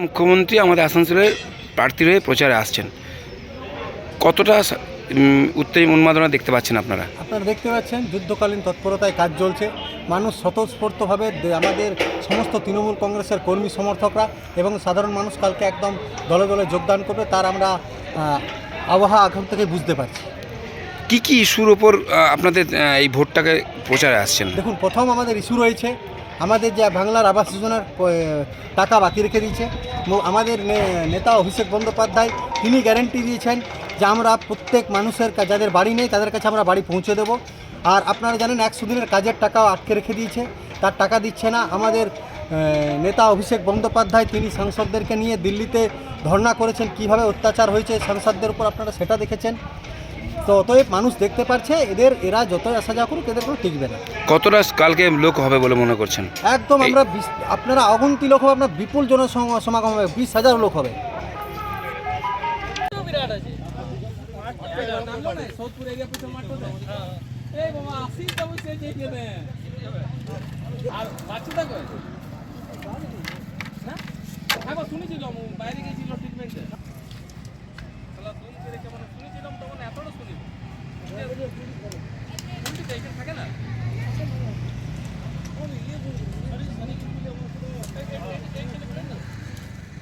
মুখ্যমন্ত্রী আমাদের আসানসোলের প্রার্থীর হয়ে প্রচারে আসছেন। কতটা উত্তেজ উন্মাদনা দেখতে পাচ্ছেন আপনারা? আপনারা দেখতে পাচ্ছেন যুদ্ধকালীন তৎপরতায় কাজ চলছে। মানুষ স্বতঃস্ফূর্তভাবে আমাদের সমস্ত তৃণমূল কংগ্রেসের কর্মী সমর্থকরা এবং সাধারণ মানুষ কালকে একদম দলে দলে যোগদান করবে তার আমরা আবহাওয়া এখন থেকে বুঝতে পারছি। কি কি ইস্যুর ওপর আপনাদের এই ভোটটাকে প্রচারে আসছেন? দেখুন প্রথম আমাদের ইস্যু রয়েছে আমাদের যে বাংলার আবাস যোজনার টাকা বাকি রেখে দিয়েছে। আমাদের নেতা অভিষেক বন্দ্যোপাধ্যায়, তিনি গ্যারেন্টি দিয়েছেন যে আমরা প্রত্যেক মানুষের যাদের বাড়ি নেই, তাদের কাছে আমরা বাড়ি পৌঁছে দেব। আর আপনারা জানেন একশো দিনের কাজের টাকাও আটকে রেখে দিয়েছে। তার টাকা দিচ্ছে না আমাদের নেতা অভিষেক বন্দ্যোপাধ্যায়। তিনি সাংসদদেরকে নিয়ে দিল্লিতে ধর্ণা করেছেন, কীভাবে অত্যাচার হয়েছে সাংসদদের উপর আপনারা সেটা দেখেছেন। তো অতএব মানুষ দেখতে পারছে এদের এরা যতই আসা যাওয়া করুক এদের কোনো টিকবে না। কতটা কালকে লোক হবে বলে মনে করছেন? একদম আমরা বিশ- আপনারা অগন্তি লোক হবে আপনার বিপুল জন সমাগম হবে বিশ হাজার লোক হবে। আর বাচ্চাটা হ্যাঁ হ্যাঁ শুনেছিলাম বাইরে গেছিল ট্রিটমেন্টে তাহলে ফোন করে কেমন শুনেছিলাম তখন এতটা শুনি শুনছি তো এখানে থাকে না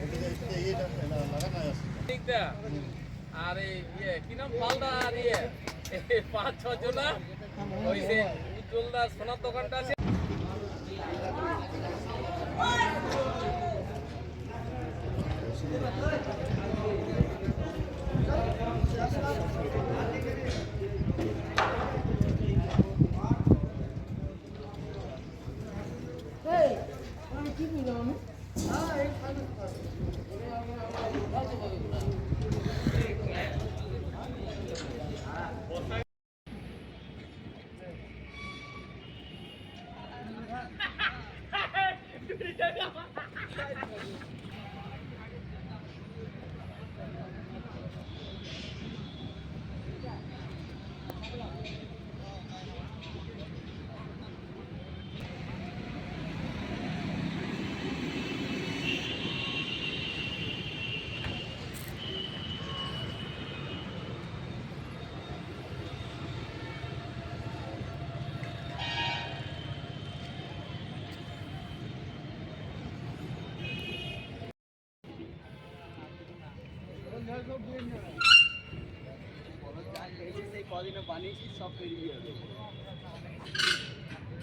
ঠিকটা আর ইয়ে কি নাম? পালদা আর ইয়ে। পাঁচ ছ জনা ওই সোনার দোকানটা আছে।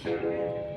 এখানে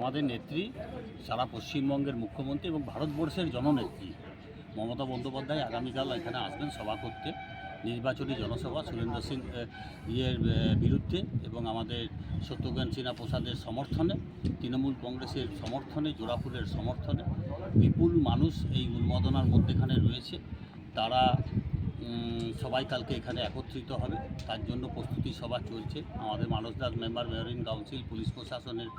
আমাদের নেত্রী, সারা পশ্চিমবঙ্গের মুখ্যমন্ত্রী এবং ভারতবর্ষের জননেত্রী মমতা বন্দ্যোপাধ্যায় আগামীকাল এখানে আসবেন সভা করতে, নির্বাচনী জনসভা সুরেন্দ্র সিং ইয়ের বিরুদ্ধে এবং আমাদের সত্যজ্ঞান সিনহা প্রসাদের সমর্থনে, তৃণমূল কংগ্রেসের সমর্থনে, জোড়াফুলের সমর্থনে বিপুল মানুষ এই উন্মাদনার মধ্যেখানে রয়েছে। তারা সবাই কালকে এখানে একত্রিত হবে। তার জন্য প্রস্তুতি সভা চলছে। আমাদের Manas Das member, mayor in council, police প্রশাসনের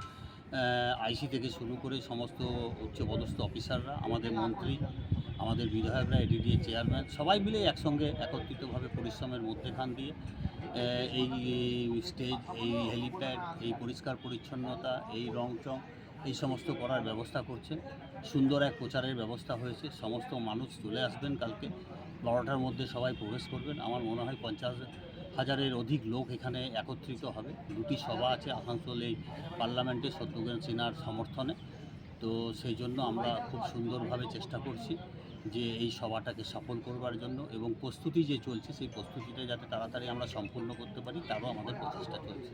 আইসি থেকে শুরু করে সমস্ত উচ্চপদস্থ অফিসাররা, আমাদের মন্ত্রী, আমাদের বিধায়করা, এডিডিএ চেয়ারম্যান, সবাই মিলে একসঙ্গে একত্রিতভাবে পরিশ্রমের মধ্যেখান দিয়ে এই স্টেজ, এই হেলিপ্যাড, এই পরিষ্কার পরিচ্ছন্নতা, এই রং চং, এই সমস্ত করার ব্যবস্থা করছেন। সুন্দর এক প্রচারের ব্যবস্থা হয়েছে। সমস্ত মানুষ চলে আসবেন কালকে। বারোটার মধ্যে সবাই প্রবেশ করবেন। আমার মনে হয় পঞ্চাশ হাজারের অধিক লোক এখানে একত্রিত হবে। দুটি সভা আছে আসানসোল এই পার্লামেন্টে শত্রুঘ্ন সিনহার সমর্থনে। তো সেই জন্য আমরা খুব সুন্দরভাবে চেষ্টা করছি যে এই সভাটাকে সফল করবার জন্য এবং প্রস্তুতি যে চলছে, সেই প্রস্তুতিটা যাতে তাড়াতাড়ি আমরা সম্পূর্ণ করতে পারি, তারও আমাদের প্রচেষ্টা চলছে।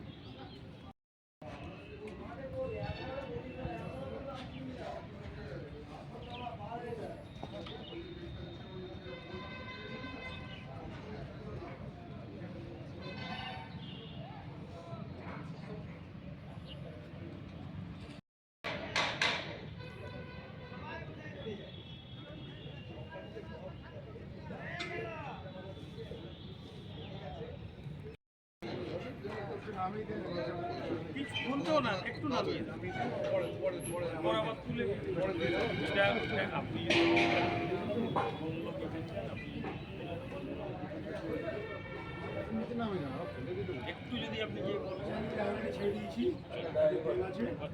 তুলতেও না একটু নামিয়ে আবার তুলে আপনি একটু যদি আপনি ইয়ে করেন কত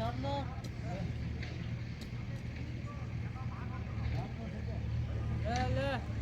ঠান্ডা Yeah, yeah.